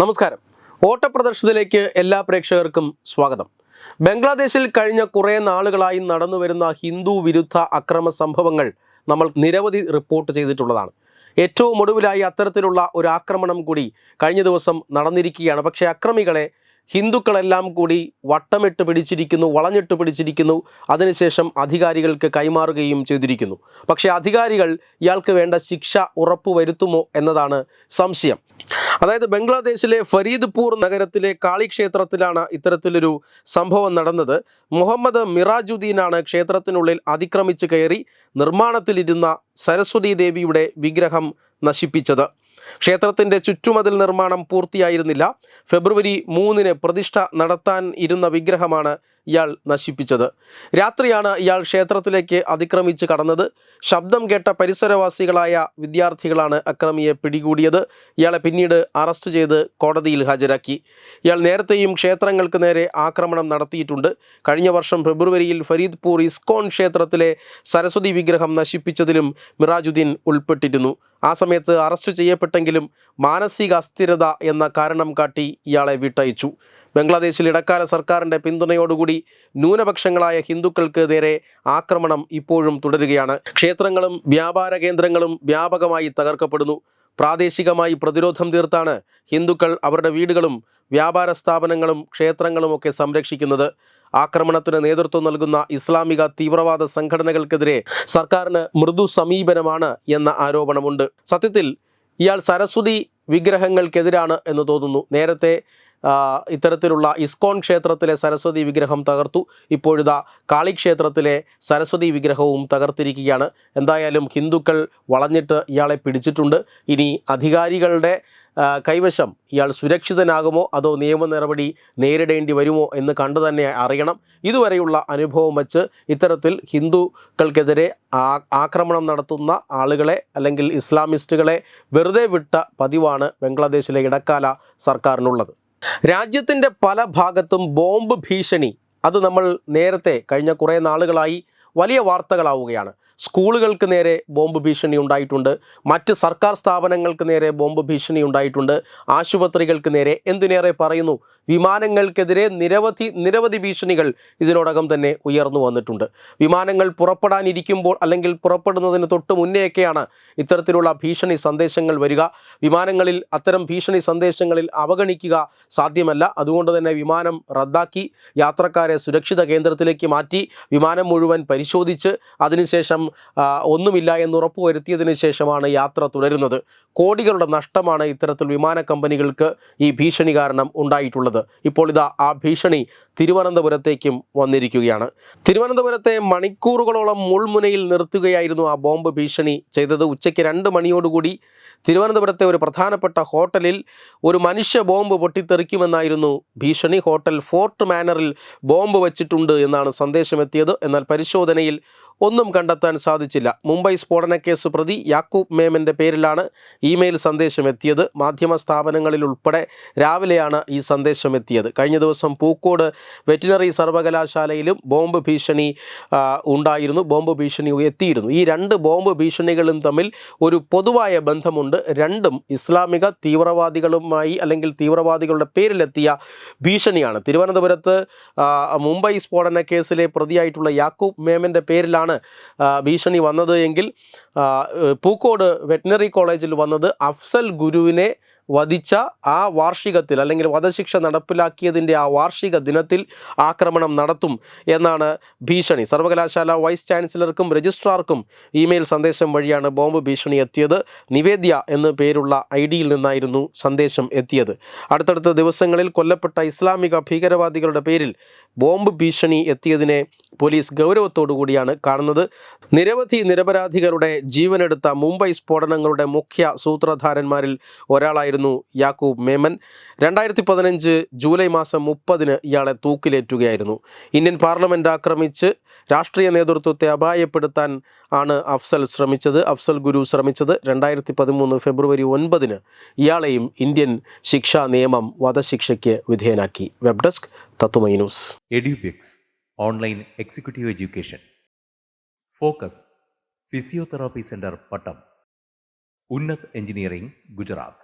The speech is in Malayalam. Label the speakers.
Speaker 1: നമസ്കാരം. ഓട്ടപ്രദർശനത്തിലേക്ക് എല്ലാ പ്രേക്ഷകർക്കും സ്വാഗതം. ബംഗ്ലാദേശിൽ കഴിഞ്ഞ കുറേ നാളുകളായി നടന്നുവരുന്ന ഹിന്ദു വിരുദ്ധ അക്രമ സംഭവങ്ങൾ നമ്മൾ നിരവധി റിപ്പോർട്ട് ചെയ്തിട്ടുള്ളതാണ്. ഏറ്റവും ഒടുവിലായി അത്തരത്തിലുള്ള ഒരു ആക്രമണം കൂടി കഴിഞ്ഞ ദിവസം നടന്നിരിക്കുകയാണ്. പക്ഷേ അക്രമികളെ ഹിന്ദുക്കളെല്ലാം കൂടി വട്ടമിട്ട് പിടിച്ചിരിക്കുന്നു വളഞ്ഞിട്ട് പിടിച്ചിരിക്കുന്നു. അതിനുശേഷം അധികാരികൾക്ക് കൈമാറുകയും ചെയ്തിരിക്കുന്നു. പക്ഷേ അധികാരികൾ ഇയാൾക്ക് വേണ്ട ശിക്ഷ ഉറപ്പുവരുത്തുമോ എന്നതാണ് സംശയം. അതായത് ബംഗ്ലാദേശിലെ ഫരീദ്പൂർ നഗരത്തിലെ കാളി ക്ഷേത്രത്തിലാണ് ഇത്തരത്തിലൊരു സംഭവം നടന്നത്. മുഹമ്മദ് മിറാജുദ്ദീനാണ് ക്ഷേത്രത്തിനുള്ളിൽ അതിക്രമിച്ച് കയറി നിർമ്മാണത്തിലിരുന്ന സരസ്വതി ദേവിയുടെ വിഗ്രഹം നശിപ്പിച്ചത്. ക്ഷേത്രത്തിന്റെ ചുറ്റുമതിൽ നിർമ്മാണം പൂർത്തിയായിരുന്നില്ല. ഫെബ്രുവരി മൂന്നിന് പ്രതിഷ്ഠ നടത്താൻ ഇരുന്ന വിഗ്രഹമാണ് ഇയാൾ നശിപ്പിച്ചത്. രാത്രിയാണ് ഇയാൾ ക്ഷേത്രത്തിലേക്ക് അതിക്രമിച്ച് കടന്നത്. ശബ്ദം കേട്ട പരിസരവാസികളായ വിദ്യാർത്ഥികളാണ് അക്രമിയെ പിടികൂടിയത്. ഇയാളെ പിന്നീട് അറസ്റ്റ് ചെയ്ത് കോടതിയിൽ ഹാജരാക്കി. ഇയാൾ നേരത്തെയും ക്ഷേത്രങ്ങൾക്ക് നേരെ ആക്രമണം നടത്തിയിട്ടുണ്ട്. കഴിഞ്ഞ വർഷം ഫെബ്രുവരിയിൽ ഫരീദ്പൂർ ഇസ്കോൺ ക്ഷേത്രത്തിലെ സരസ്വതി വിഗ്രഹം നശിപ്പിച്ചതിലും മിറാജുദ്ദീൻ ഉൾപ്പെട്ടിരുന്നു. ആ സമയത്ത് അറസ്റ്റ് ചെയ്യപ്പെട്ടെങ്കിലും മാനസിക അസ്ഥിരത എന്ന കാരണം കാട്ടി ഇയാളെ വിട്ടയച്ചു. ബംഗ്ലാദേശിൽ ഇടക്കാല സർക്കാരിന്റെ പിന്തുണയോടുകൂടി ന്യൂനപക്ഷങ്ങളായ ഹിന്ദുക്കൾക്ക് നേരെ ആക്രമണം ഇപ്പോഴും തുടരുകയാണ്. ക്ഷേത്രങ്ങളും വ്യാപാര കേന്ദ്രങ്ങളും വ്യാപകമായി തകർക്കപ്പെടുന്നു. പ്രാദേശികമായി പ്രതിരോധം തീർത്താണ് ഹിന്ദുക്കൾ അവരുടെ വീടുകളും വ്യാപാര സ്ഥാപനങ്ങളും ക്ഷേത്രങ്ങളുമൊക്കെ സംരക്ഷിക്കുന്നത്. ആക്രമണത്തിന് നേതൃത്വം നൽകുന്ന ഇസ്ലാമിക തീവ്രവാദ സംഘടനകൾക്കെതിരെ സർക്കാരിന് മൃദു സമീപനമാണ് എന്ന ആരോപണമുണ്ട്. സത്യത്തിൽ ഇയാൾ സരസ്വതി വിഗ്രഹങ്ങൾക്കെതിരാണ് എന്ന് തോന്നുന്നു. നേരത്തെ ഇത്തരത്തിലുള്ള ഇസ്കോൺ ക്ഷേത്രത്തിലെ സരസ്വതി വിഗ്രഹം തകർത്തു. ഇപ്പോഴിതാ കാളിക്ഷേത്രത്തിലെ സരസ്വതി വിഗ്രഹവും തകർത്തിരിക്കുകയാണ്. എന്തായാലും ഹിന്ദുക്കൾ വളഞ്ഞിട്ട് ഇയാളെ പിടിച്ചിട്ടുണ്ട്. ഇനി അധികാരികളുടെ കൈവശം ഇയാൾ സുരക്ഷിതനാകുമോ? അതോ നിയമ നടപടി നേരിടേണ്ടി വരുമോ എന്ന് കണ്ടു തന്നെ അറിയണം. ഇതുവരെയുള്ള അനുഭവം വച്ച് ഇത്തരത്തിൽ ഹിന്ദുക്കൾക്കെതിരെ ആക്രമണം നടത്തുന്ന ആളുകളെ അല്ലെങ്കിൽ ഇസ്ലാമിസ്റ്റുകളെ വെറുതെ വിട്ട പതിവാണ് ബംഗ്ലാദേശിലെ ഇടക്കാല സർക്കാരിനുള്ളത്. രാജ്യത്തിന്റെ പല ഭാഗത്തും ബോംബ് ഭീഷണി. അത് നമ്മൾ നേരത്തെ കഴിഞ്ഞ കുറേ നാളുകളായി വലിയ വാർത്തകളാവുകയാണ്. സ്കൂളുകൾക്ക് നേരെ ബോംബ് ഭീഷണി ഉണ്ടായിട്ടുണ്ട്. മറ്റ് സർക്കാർ സ്ഥാപനങ്ങൾക്ക് നേരെ ബോംബ് ഭീഷണി ഉണ്ടായിട്ടുണ്ട്. ആശുപത്രികൾക്ക് നേരെ എന്തിനേറെ പറയുന്നു? വിമാനങ്ങൾക്കെതിരെ നിരവധി നിരവധി ഭീഷണികൾ ഇതിനോടകം തന്നെ ഉയർന്നു വന്നിട്ടുണ്ട്. വിമാനങ്ങൾ പുറപ്പെടാനിരിക്കുമ്പോൾ അല്ലെങ്കിൽ പുറപ്പെടുന്നതിന് തൊട്ട് മുന്നേയൊക്കെയാണ് ഇത്തരത്തിലുള്ള ഭീഷണി സന്ദേശങ്ങൾ വരിക. വിമാനങ്ങളിൽ അത്തരം ഭീഷണി സന്ദേശങ്ങളിൽ അവഗണിക്കുക സാധ്യമല്ല. അതുകൊണ്ട് തന്നെ വിമാനം റദ്ദാക്കി യാത്രക്കാരെ സുരക്ഷിത കേന്ദ്രത്തിലേക്ക് മാറ്റി വിമാനം മുഴുവൻ പരിശോധിച്ച് അതിനുശേഷം ഒന്നുമില്ല എന്ന് ഉറപ്പുവരുത്തിയതിനു ശേഷമാണ് യാത്ര തുടരുന്നത്. കോടികളുടെ നഷ്ടമാണ് ഇത്തരത്തിൽ വിമാന കമ്പനികൾക്ക് ഈ ഭീഷണി കാരണം ഉണ്ടായിട്ടുള്ളത്. ഇപ്പോൾ ഇതാ ആ ഭീഷണി തിരുവനന്തപുരത്തേക്കും വന്നിരിക്കുകയാണ്. തിരുവനന്തപുരത്തെ മണിക്കൂറുകളോളം മുൾമുനയിൽ നിർത്തുകയായിരുന്നു ആ ബോംബ് ഭീഷണി ചെയ്തത്. ഉച്ചയ്ക്ക് രണ്ട് മണിയോടുകൂടി തിരുവനന്തപുരത്തെ ഒരു പ്രധാനപ്പെട്ട ഹോട്ടലിൽ ഒരു മനുഷ്യ ബോംബ് പൊട്ടിത്തെറിക്കുമെന്നായിരുന്നു ഭീഷണി. ഹോട്ടൽ ഫോർട്ട് മാനറിൽ ബോംബ് വച്ചിട്ടുണ്ട് എന്നാണ് സന്ദേശമെത്തിയത്. എന്നാൽ പരിശോധനയിൽ ഒന്നും കണ്ടെത്താൻ സാധിച്ചില്ല. മുംബൈ സ്ഫോടനക്കേസ് പ്രതി യാക്കൂബ് മേമന്റെ പേരിലാണ് ഇമെയിൽ സന്ദേശം എത്തിയത് മാധ്യമ സ്ഥാപനങ്ങളിൽ ഉൾപ്പെടെ രാവിലെയാണ് ഈ സന്ദേശം എത്തിയത് കഴിഞ്ഞ ദിവസം പൂക്കോട് വെറ്റിനറി സർവകലാശാലയിലും ബോംബ് ഭീഷണി ഉണ്ടായിരുന്നു. ബോംബ് ഭീഷണി എത്തിയിരുന്നു. ഈ രണ്ട് ബോംബ് ഭീഷണികളും തമ്മിൽ ഒരു പൊതുവായ ബന്ധമുണ്ട്. രണ്ടും ഇസ്ലാമിക തീവ്രവാദികളുമായി അല്ലെങ്കിൽ തീവ്രവാദികളുടെ പേരിലെത്തിയ ഭീഷണിയാണ്. തിരുവനന്തപുരത്ത് മുംബൈ സ്ഫോടന കേസിലെ പ്രതിയായിട്ടുള്ള യാക്കൂബ് മേമന്റെ പേരിലാണ് ആ, ഭീഷണി വന്നത് എങ്കിൽ പൂക്കോട് വെറ്റിനറി കോളേജിൽ വന്നത് അഫ്സൽ ഗുരുവിനെ വധിച്ച ആ വാർഷികത്തിൽ അല്ലെങ്കിൽ വധശിക്ഷ നടപ്പിലാക്കിയതിന്റെ ആ വാർഷിക ദിനത്തിൽ ആക്രമണം നടത്തും എന്നാണ് ഭീഷണി. സർവകലാശാല വൈസ് ചാൻസലർക്കും രജിസ്ട്രാർക്കും ഇമെയിൽ സന്ദേശം വഴിയാണ് ബോംബ് ഭീഷണി എത്തിയത്. നിവേദ്യ എന്ന് പേരുള്ള ഐ ഡിയിൽ നിന്നായിരുന്നു സന്ദേശം എത്തിയത്. അടുത്തടുത്ത ദിവസങ്ങളിൽ കൊല്ലപ്പെട്ട ഇസ്ലാമിക ഭീകരവാദികളുടെ പേരിൽ ബോംബ് ഭീഷണി എത്തിയതിനെ പോലീസ് ഗൗരവത്തോടു കൂടിയാണ് കാണുന്നത്. നിരവധി നിരപരാധികളുടെ ജീവനെടുത്ത മുംബൈ സ്ഫോടനങ്ങളുടെ മുഖ്യ സൂത്രധാരന്മാരിൽ ഒരാളായിരുന്നു യാക്കൂബ് മേമൻ രണ്ടായിരത്തി പതിനഞ്ച് ജൂലൈ മാസം മുപ്പതിന് ഇയാളെ തൂക്കിലേറ്റുകയായിരുന്നു. ഇന്ത്യൻ പാർലമെന്റ് ആക്രമിച്ച് രാഷ്ട്രീയ നേതൃത്വത്തെ അപായപ്പെടുത്താൻ ആണ് അഫ്സൽ ശ്രമിച്ചത്. അഫ്സൽ ഗുരു ശ്രമിച്ചത് രണ്ടായിരത്തി പതിമൂന്ന് ഫെബ്രുവരി ഒൻപതിന് ഇയാളെയും ഇന്ത്യൻ ശിക്ഷാ നിയമം വധശിക്ഷയ്ക്ക് വിധേയനാക്കി. വെബ് ഡെസ്ക് തത്തുമൈ news.
Speaker 2: Edubix online executive education. Focus physiotherapy centre Pattom. Unnat engineering Gujarat.